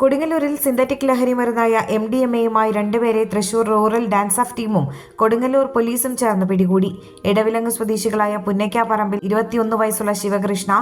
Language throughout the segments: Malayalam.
കൊടുങ്ങല്ലൂരിൽ സിന്തറ്റിക് ലഹരി മരുന്നായ എം ഡി എം എയുമായി രണ്ടുപേരെ തൃശൂർ റൂറൽ ഡാൻസ് ഓഫ് ടീമും കൊടുങ്ങല്ലൂർ പോലീസും ചേർന്ന് പിടികൂടി. ഇടവിലങ്ങ് സ്വദേശികളായ പുന്നയ്ക്കാപ്പറമ്പിൽ ഇരുപത്തിയൊന്ന് വയസ്സുള്ള ശിവകൃഷ്ണ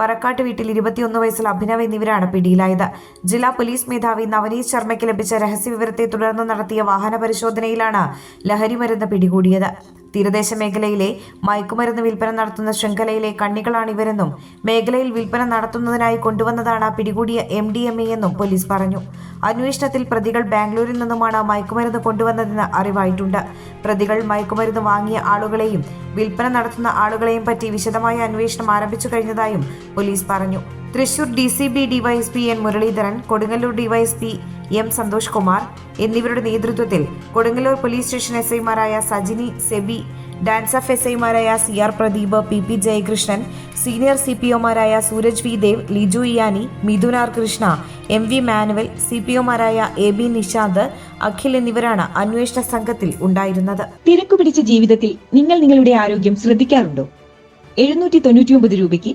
പറക്കാട്ട് വീട്ടിൽ ഇരുപത്തിയൊന്ന് വയസ്സുള്ള അഭിനവ് എന്നിവരാണ് പിടിയിലായത്. ജില്ലാ പോലീസ് മേധാവി നവനീത് ശർമ്മയ്ക്ക് ലഭിച്ച രഹസ്യവിവരത്തെ തുടർന്ന് നടത്തിയ വാഹന പരിശോധനയിലാണ് ലഹരി മരുന്ന് പിടികൂടിയത്. തീരദേശ മേഖലയിലെ മയക്കുമരുന്ന് വിൽപ്പന നടത്തുന്ന ശൃംഖലയിലെ കണ്ണികളാണ് ഇവരെന്നും മേഖലയിൽ വിൽപ്പന നടത്തുന്നതിനായി കൊണ്ടുവന്നതാണ് പിടികൂടിയ എം ഡി എം എന്നും പോലീസ് പറഞ്ഞു. അന്വേഷണത്തിൽ പ്രതികൾ ബാംഗ്ലൂരിൽ നിന്നുമാണ് മയക്കുമരുന്ന് കൊണ്ടുവന്നതെന്ന് അറിവായിട്ടുണ്ട്. പ്രതികൾ മയക്കുമരുന്ന് വാങ്ങിയ ആളുകളെയും വിൽപ്പന നടത്തുന്ന ആളുകളെയും പറ്റി വിശദമായ അന്വേഷണം ആരംഭിച്ചു കഴിഞ്ഞതായും പോലീസ് പറഞ്ഞു. Thrissur D C B DYSP N Muraleedharan Kodungallur DYSP M Santhosh Kumar എന്നിവരുടെ നേതൃത്വത്തിൽ കൊടുങ്ങല്ലൂർ പോലീസ് സ്റ്റേഷൻ എസ് ഐമാരായ Sajini Sebi dance of S ഐമാരായ C R Pradeep P P Jayakrishnan senior C P ഒമാരായ Sooraj V Dev Liju ഇയാനി Mithun R Krishna M V Manuel C P ഒമാരായ A B Nishanth Akhil എന്നിവരാണ് അന്വേഷണ സംഘത്തിൽ ഉണ്ടായിരുന്നത്. തിരക്കു പിടിച്ച ജീവിതത്തിൽ നിങ്ങൾ നിങ്ങളുടെ ആരോഗ്യം ശ്രദ്ധിക്കാറുണ്ടോ? എഴുന്നൂറ്റി തൊണ്ണൂറ്റിയൊമ്പത് രൂപയ്ക്ക്